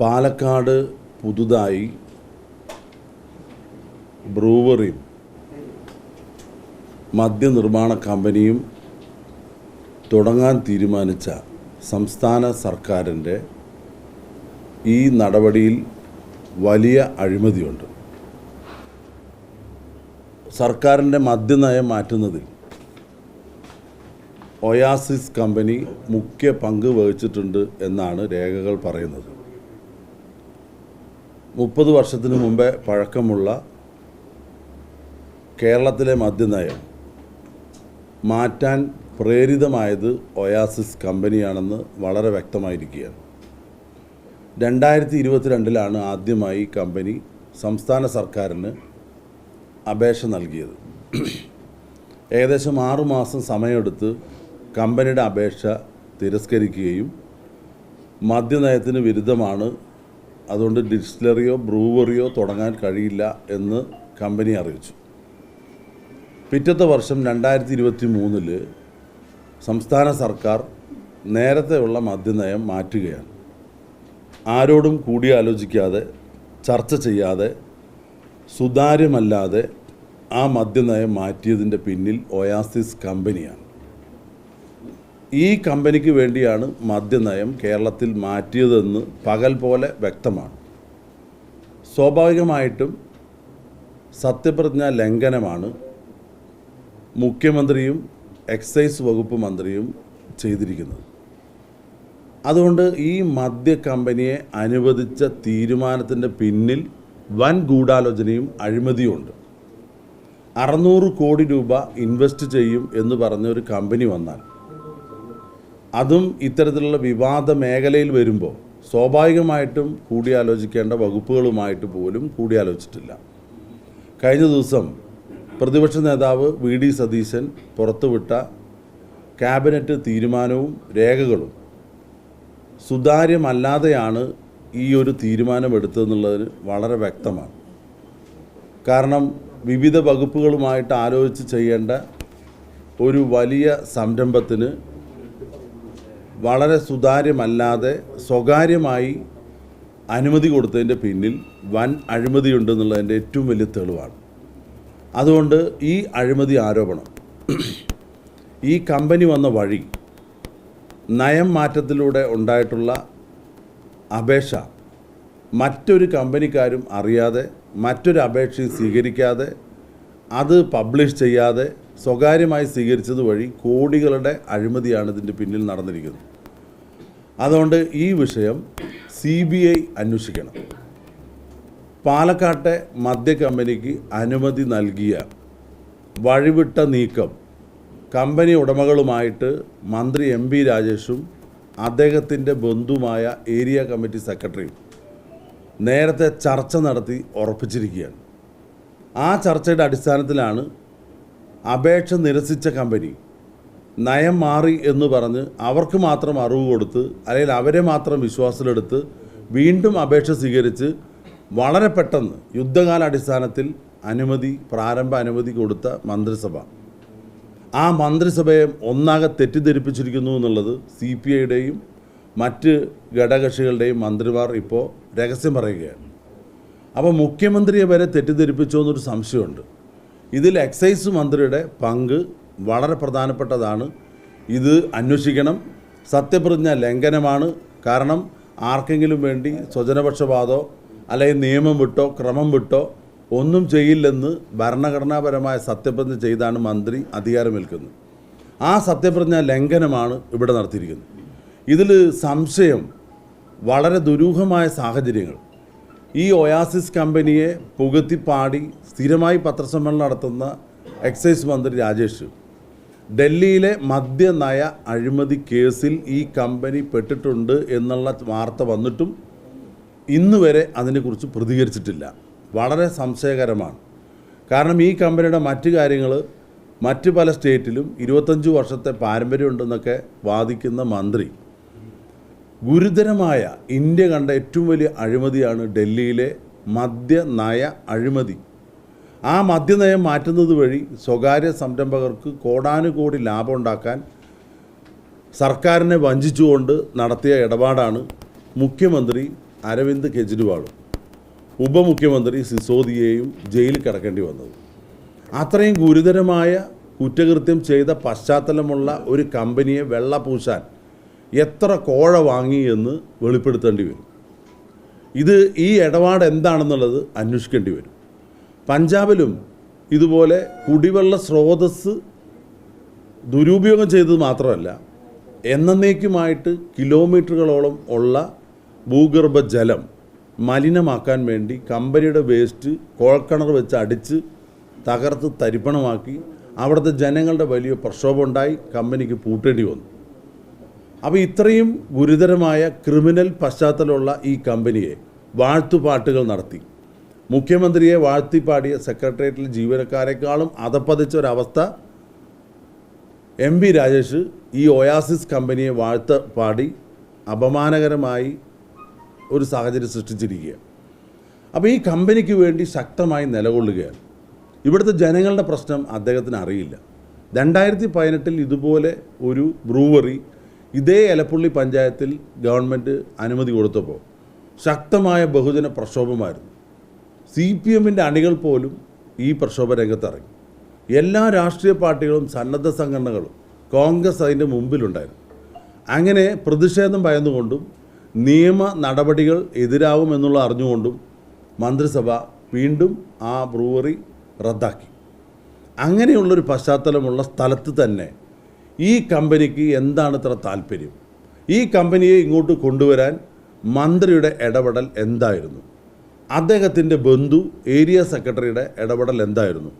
പാലക്കാട് പുതുതായി ബ്രൂവറിയും മദ്യനിർമ്മാണ കമ്പനിയും തുടങ്ങാൻ തീരുമാനിച്ച സംസ്ഥാന സർക്കാരിന്റെ ഈ നടപടിയിൽ വലിയ അഴിമതിയുണ്ട്. സർക്കാരിന്റെ മദ്യനയം മാറ്റുന്നതിൽ ഒയാസിസ് കമ്പനി മുഖ്യ പങ്ക് വഹിച്ചിട്ടുണ്ട് എന്നാണ് രേഖകൾ പറയുന്നത്. മുപ്പത് വർഷത്തിന് മുമ്പേ പഴക്കമുള്ള കേരളത്തിലെ മദ്യനയം മാറ്റാൻ പ്രേരിതമായത് ഒയാസിസ് കമ്പനിയാണെന്ന് വളരെ വ്യക്തമായിരിക്കുകയാണ്. രണ്ടായിരത്തി ഇരുപത്തിരണ്ടിലാണ് ആദ്യമായി കമ്പനി സംസ്ഥാന സർക്കാരിന് അപേക്ഷ നൽകിയത്. ഏകദേശം ആറുമാസം സമയമെടുത്ത് കമ്പനിയുടെ അപേക്ഷ തിരസ്കരിക്കുകയും മദ്യനയത്തിന് വിരുദ്ധമാണ് അതുകൊണ്ട് ഡിസ്റ്റിലറിയോ ബ്രൂവറിയോ തുടങ്ങാൻ കഴിയില്ല എന്ന് കമ്പനി അറിയിച്ചു. പിറ്റത്തെ വർഷം രണ്ടായിരത്തി ഇരുപത്തി മൂന്നിൽ സംസ്ഥാന സർക്കാർ നേരത്തെയുള്ള മദ്യനയം മാറ്റുകയാണ്. ആരോടും കൂടിയാലോചിക്കാതെ ചർച്ച ചെയ്യാതെ സുതാര്യമല്ലാതെ ആ മദ്യനയം മാറ്റിയതിന്റെ പിന്നിൽ ഒയാസിസ് കമ്പനിയാണ്. ഈ കമ്പനിക്ക് വേണ്ടിയാണ് മദ്യനയം കേരളത്തിൽ മാറ്റിയതെന്ന് പകൽ പോലെ വ്യക്തമാണ്. സ്വാഭാവികമായിട്ടും സത്യപ്രതിജ്ഞ ലംഘനമാണ് മുഖ്യമന്ത്രിയും എക്സൈസ് വകുപ്പ് മന്ത്രിയും ചെയ്തിരിക്കുന്നത്. അതുകൊണ്ട് ഈ മദ്യ കമ്പനിയെ അനുവദിച്ച തീരുമാനത്തിന്റെ പിന്നിൽ വൻ ഗൂഢാലോചനയും അഴിമതിയുമുണ്ട്. അറുന്നൂറ് കോടി രൂപ ഇൻവെസ്റ്റ് ചെയ്യും എന്ന് പറഞ്ഞ ഒരു കമ്പനി വന്നാൽ അതും ഇത്തരത്തിലുള്ള വിവാദ മേഖലയിൽ വരുമ്പോൾ സ്വാഭാവികമായിട്ടും കൂടിയാലോചിക്കേണ്ട വകുപ്പുകളുമായിട്ട് പോലും കൂടിയാലോചിച്ചിട്ടില്ല. കഴിഞ്ഞ ദിവസം പ്രതിപക്ഷ നേതാവ് വി ഡി സതീശൻ പുറത്തുവിട്ട ക്യാബിനറ്റ് തീരുമാനവും രേഖകളും സുതാര്യമല്ലാതെയാണ് ഈ ഒരു തീരുമാനമെടുത്തതെന്നുള്ളതിന് വളരെ വ്യക്തമാണ്. കാരണം വിവിധ വകുപ്പുകളുമായിട്ട് ആലോചിച്ച് ചെയ്യേണ്ട ഒരു വലിയ സംരംഭത്തിന് വളരെ സുതാര്യമല്ലാതെ സ്വകാര്യമായി അനുമതി കൊടുത്തതിന്റെ പിന്നിൽ വൻ അഴിമതിയുണ്ടെന്നുള്ളതിന്റെ ഏറ്റവും വലിയ തെളിവാണ്. അതുകൊണ്ട് ഈ അഴിമതി ആരോപണം ഈ കമ്പനി വന്ന വഴി നയം മാറ്റത്തിലൂടെ ഉണ്ടായിട്ടുള്ള അപേക്ഷ മറ്റൊരു കമ്പനിക്കാരും അറിയാതെ മറ്റൊരു അപേക്ഷയും സ്വീകരിക്കാതെ അത് പബ്ലിഷ് ചെയ്യാതെ സ്വകാര്യമായി സ്വീകരിച്ചത് വഴി കോടികളുടെ അഴിമതിയാണ് ഇതിന്റെ പിന്നിൽ നടന്നിരിക്കുന്നത്. അതുകൊണ്ട് ഈ വിഷയം സി ബി ഐ അന്വേഷിക്കണം. പാലക്കാട്ടെ മദ്യ കമ്പനിക്ക് അനുമതി നൽകിയ വഴിവിട്ട നീക്കം കമ്പനി ഉടമകളുമായിട്ട് മന്ത്രി എം പി രാജേഷും അദ്ദേഹത്തിന്റെ ബന്ധുമായ ഏരിയ കമ്മിറ്റി സെക്രട്ടറിയും നേരത്തെ ചർച്ച നടത്തി ഉറപ്പിച്ചിരിക്കുകയാണ്. ആ ചർച്ചയുടെ അടിസ്ഥാനത്തിലാണ് അപേക്ഷ നിരസിച്ച കമ്പനി നയം മാറി എന്ന് പറഞ്ഞ് അവർക്ക് മാത്രം അറിവ് കൊടുത്ത് അല്ലെങ്കിൽ അവരെ മാത്രം വിശ്വാസത്തിലെടുത്ത് വീണ്ടും അപേക്ഷ സ്വീകരിച്ച് വളരെ പെട്ടെന്ന് യുദ്ധകാല അടിസ്ഥാനത്തിൽ അനുമതി പ്രാരംഭ അനുമതി കൊടുത്ത മന്ത്രിസഭ. ആ മന്ത്രിസഭയെ ഒന്നാകെ തെറ്റിദ്ധരിപ്പിച്ചിരിക്കുന്നു എന്നുള്ളത് സി പി ഐയുടെയും മറ്റ് ഘടകകക്ഷികളുടെയും മന്ത്രിമാർ ഇപ്പോൾ രഹസ്യം പറയുകയാണ്. അപ്പോൾ മുഖ്യമന്ത്രിയെ വരെ തെറ്റിദ്ധരിപ്പിച്ചോ എന്നൊരു സംശയമുണ്ട്. ഇതിൽ എക്സൈസ് മന്ത്രിയുടെ പങ്ക് വളരെ പ്രധാനപ്പെട്ടതാണ്. ഇത് അന്വേഷിക്കണം. സത്യപ്രതിജ്ഞ ലംഘനമാണ്. കാരണം ആർക്കെങ്കിലും വേണ്ടി സ്വജനപക്ഷപാതോ അല്ലെങ്കിൽ നിയമം വിട്ടോ ക്രമം വിട്ടോ ഒന്നും ചെയ്യില്ലെന്ന് ഭരണഘടനാപരമായ സത്യപ്രതിജ്ഞ ചെയ്താണ് മന്ത്രി അധികാരമേൽക്കുന്നത്. ആ സത്യപ്രതിജ്ഞ ലംഘനമാണ് ഇവിടെ നടത്തിയിരിക്കുന്നത്. ഇതിൽ സംശയം വളരെ ദുരൂഹമായ സാഹചര്യങ്ങൾ. ഈ ഒയാസിസ് കമ്പനിയെ പുകത്തിപ്പാടി സ്ഥിരമായി പത്രസമ്മേളനം നടത്തുന്ന എക്സൈസ് മന്ത്രി രാജേഷ്. ഡൽഹിയിലെ മദ്യനയ അഴിമതി കേസിൽ ഈ കമ്പനി പെട്ടിട്ടുണ്ട് എന്നുള്ള വാർത്ത വന്നിട്ടും ഇന്ന് വരെ അതിനെക്കുറിച്ച് പ്രതികരിച്ചിട്ടില്ല. വളരെ സംശയകരമാണ്. കാരണം ഈ കമ്പനിയുടെ മറ്റു കാര്യങ്ങൾ മറ്റ് പല സ്റ്റേറ്റിലും ഇരുപത്തഞ്ച് വർഷത്തെ പാരമ്പര്യമുണ്ടെന്നൊക്കെ വാദിക്കുന്ന മന്ത്രി ഗുരുതരമായ ഇന്ത്യ കണ്ട ഏറ്റവും വലിയ അഴിമതിയാണ് ഡൽഹിയിലെ മദ്യനയ അഴിമതി. ആ മദ്യനയം മാറ്റുന്നത് വഴി സ്വകാര്യ സംരംഭകർക്ക് കോടാനുകോടി ലാഭം ഉണ്ടാക്കാൻ സർക്കാരിനെ വഞ്ചിച്ചുകൊണ്ട് നടത്തിയ ഇടപാടാണ് മുഖ്യമന്ത്രി അരവിന്ദ് കെജ്രിവാളും ഉപമുഖ്യമന്ത്രി സിസോദിയെയും ജയിലിൽ കിടക്കേണ്ടി വന്നത്. അത്രയും ഗുരുതരമായ കുറ്റകൃത്യം ചെയ്ത പശ്ചാത്തലമുള്ള ഒരു കമ്പനിയെ വെള്ളപൂശാൻ എത്ര കോഴ വാങ്ങി എന്ന് വെളിപ്പെടുത്തേണ്ടി വരും. ഇത് ഈ ഇടപാട് എന്താണെന്നുള്ളത് അന്വേഷിക്കേണ്ടി വരും. പഞ്ചാബിലും ഇതുപോലെ കുടിവെള്ള സ്രോതസ് ദുരുപയോഗം ചെയ്തത് മാത്രമല്ല എന്നേക്കുമായിട്ട് കിലോമീറ്ററുകളോളം ഉള്ള ഭൂഗർഭ ജലം മലിനമാക്കാൻ വേണ്ടി കമ്പനിയുടെ വേസ്റ്റ് കോഴക്കിണർ വെച്ച് അടിച്ച് തകർത്ത് തരിപ്പണമാക്കി അവിടുത്തെ ജനങ്ങളുടെ വലിയ പ്രക്ഷോഭമുണ്ടായി കമ്പനിക്ക് പൂട്ടേണ്ടി വന്നു. അപ്പോൾ ഇത്രയും ഗുരുതരമായ ക്രിമിനൽ പശ്ചാത്തലമുള്ള ഈ കമ്പനിയെ വാഴ്ത്തുപാട്ടുകൾ നടത്തി. മുഖ്യമന്ത്രിയെ വാഴ്ത്തിപ്പാടിയ സെക്രട്ടേറിയറ്റിൽ ജീവനക്കാരെക്കാളും അതപ്പതിച്ച ഒരവസ്ഥ എം വി രാജേഷ് ഈ ഒയാസിസ് കമ്പനിയെ വാഴ്ത്ത പാടി അപമാനകരമായി ഒരു സാഹചര്യം സൃഷ്ടിച്ചിരിക്കുക. അപ്പോൾ ഈ കമ്പനിക്ക് വേണ്ടി ശക്തമായി നിലകൊള്ളുകയാണ്. ഇവിടുത്തെ ജനങ്ങളുടെ പ്രശ്നം അദ്ദേഹത്തിന് അറിയില്ല. രണ്ടായിരത്തി പതിനെട്ടിൽ ഇതുപോലെ ഒരു ബ്രൂവറി ഇതേ എലപ്പുള്ളി പഞ്ചായത്തിൽ ഗവൺമെന്റ് അനുമതി കൊടുത്തപ്പോൾ ശക്തമായ ബഹുജന പ്രക്ഷോഭമായിരുന്നു. സി പി എമ്മിന്റെ അണികൾ പോലും ഈ പ്രക്ഷോഭ രംഗത്തിറങ്ങി. എല്ലാ രാഷ്ട്രീയ പാർട്ടികളും സന്നദ്ധ സംഘടനകളും കോൺഗ്രസ് അതിന്റെ മുമ്പിലുണ്ടായിരുന്നു. അങ്ങനെ പ്രതിഷേധം ഭയന്നുകൊണ്ടും നിയമ നടപടികൾ എതിരാകുമെന്നുള്ള അറിഞ്ഞുകൊണ്ടും മന്ത്രിസഭ വീണ്ടും ആ ബ്രൂവറി റദ്ദാക്കി. അങ്ങനെയുള്ളൊരു പശ്ചാത്തലമുള്ള സ്ഥലത്ത് തന്നെ ഈ കമ്പനിക്ക് എന്താണ് ഇത്ര താല്പര്യം? ഈ കമ്പനിയെ ഇങ്ങോട്ട് കൊണ്ടുവരാൻ മന്ത്രിയുടെ ഇടപെടൽ എന്തായിരുന്നു? അദ്ദേഹത്തിന്റെ ബന്ധു ഏരിയ സെക്രട്ടറിയുടെ ഇടപെടൽ എന്തായിരുന്നു?